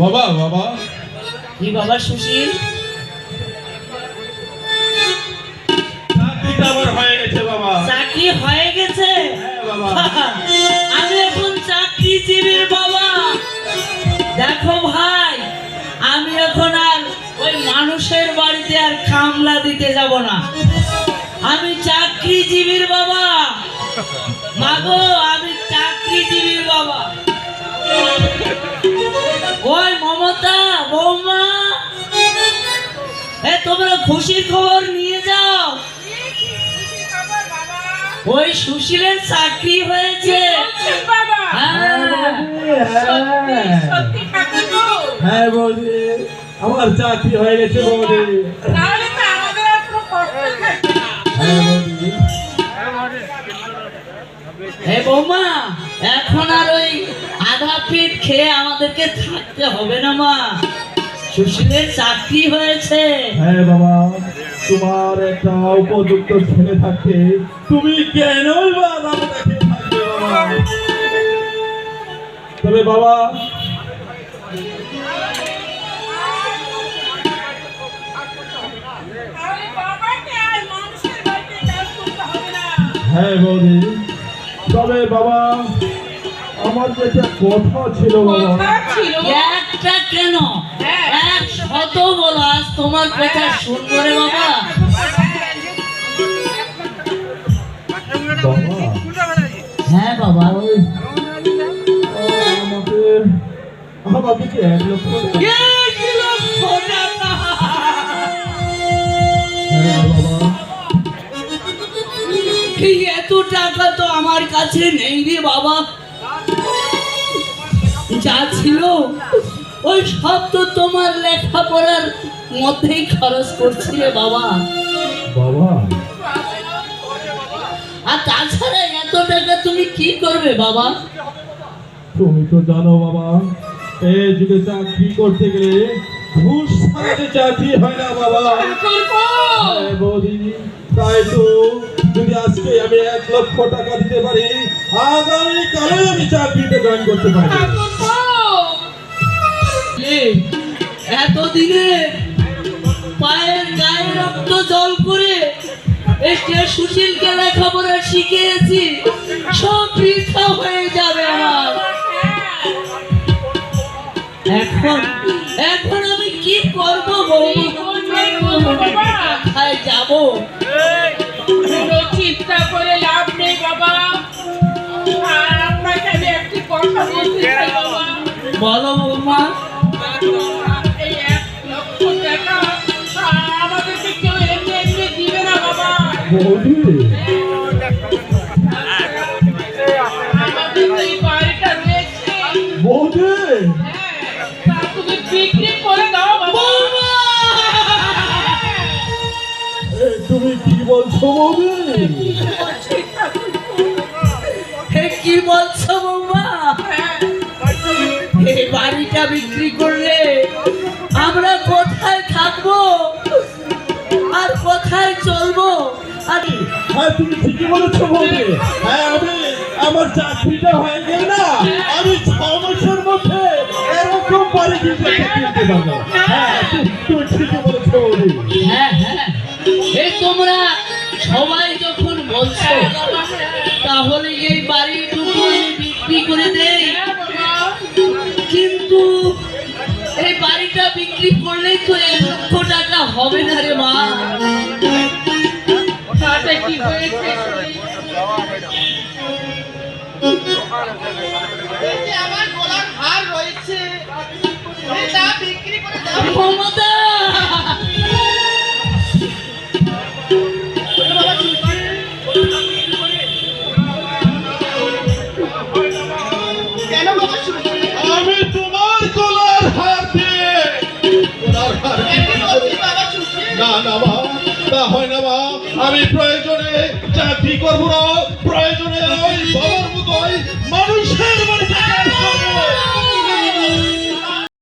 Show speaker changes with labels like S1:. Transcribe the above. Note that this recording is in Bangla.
S1: বাবা বাবা।
S2: কি বাবা সুশীল।
S1: চাকরিটা আমার হয়ে গেছে বাবা।
S2: চাকরি গেছে? আমি এখন চাকরিজীবীর বাবা। দেখো ভাই আমি এখন আর ওই মানুষের বাড়িতে আর কামলা দিতে যাব না। আমি চাকরিজীবীর বাবা। মাগো আমি খুশির খবর নিয়ে যাও। ওই সুশীলের চাকরি হয়েছে। হ্যাঁ।
S1: হ্যাঁ বৌদি আমার চাকরি হয়ে গেছে বৌদি। হ্যাঁ বৌদি
S2: হে বৌমা এখন আর ওই আধা পেট খেয়ে আমাদেরকে থাকতে হবে না মা। সুশীলের চাকরি হয়েছে।
S1: হ্যাঁ বাবা তোমার একটা উপযুক্ত ছেলে থাকতে তুমি কেনই বা রামটাকে থাকবে বাবা? তবে বাবা হ্যাঁ বৌদি। তবে বাবা আমার যে একটা কথা ছিল বাবা
S2: একটা কেন? এক শত বলো আজ তোমার কথা শুনব রে বাবা। হ্যাঁ বাবা
S1: ওই আমাকে আমাকে কি এক লক্ষ
S2: এক লক্ষ টাকা।
S1: হ্যাঁ
S2: এত টাকা তো আমার কাছে নেই রে বাবা? যা ছিল ওই সব তো তোমার লেখাপড়ার মধ্যেই খরচ করছি রে বাবা।
S1: বাবা।
S2: আর তাছাড়া এত টাকা তুমি কি করবে বাবা?
S1: তুমি তো জানো বাবা এই যুগে চাকরি করতে গেলে ঘুষ ছাড়াতে চাকরি হয় না বাবা। হ্যাঁ, তাই তো যদি আমি এক লক্ষ টাকা দিতে পারি। আগামী কালে আমি চাকরিতে জয়েন করতে পারি
S2: এতদিনে পায়ের গায়ে রক্ত জল করে সুশীলকে লেখাপড়া শিখিয়েছি, সব হয়ে যাবে আমার। এখন এখন আমি কি করব যাব?
S3: না বাবা
S1: বৌদি।
S3: তুমি বিক্রি করে দাও বাবা
S2: বৌমা
S1: তুমি কি বলছো বৌদি?
S2: কি বলছো বৌমা? বিক্রি করলে আমরা কোথায় থাকব? আর কোথায় চলবো? আর
S1: হ্যাঁ তুমি ঠিকই বলেছ বৌদি। হ্যাঁ আমি আমার চাকরিটা হয়ে গেল না। আমি ছ মাসের মধ্যে এরকম বাড়ি কিনতে কিনতে পারব। হ্যাঁ তুমি ঠিকই বলেছ
S2: হ্যাঁ হ্যাঁ। এই তোমরা সবাই যখন বলছো তাহলে এই বাড়িটুকু বিক্রি করে দেই। বিক্রি করলেই তো এক লক্ষ টাকা হবে না রে মা।
S3: তাতে কি হয়েছে? আমার গলার হার রয়েছে। বিক্রি করে
S1: তা হয় না মা। আমি প্রয়োজনে চাকরি করব না প্রয়োজনে মানুষের করব।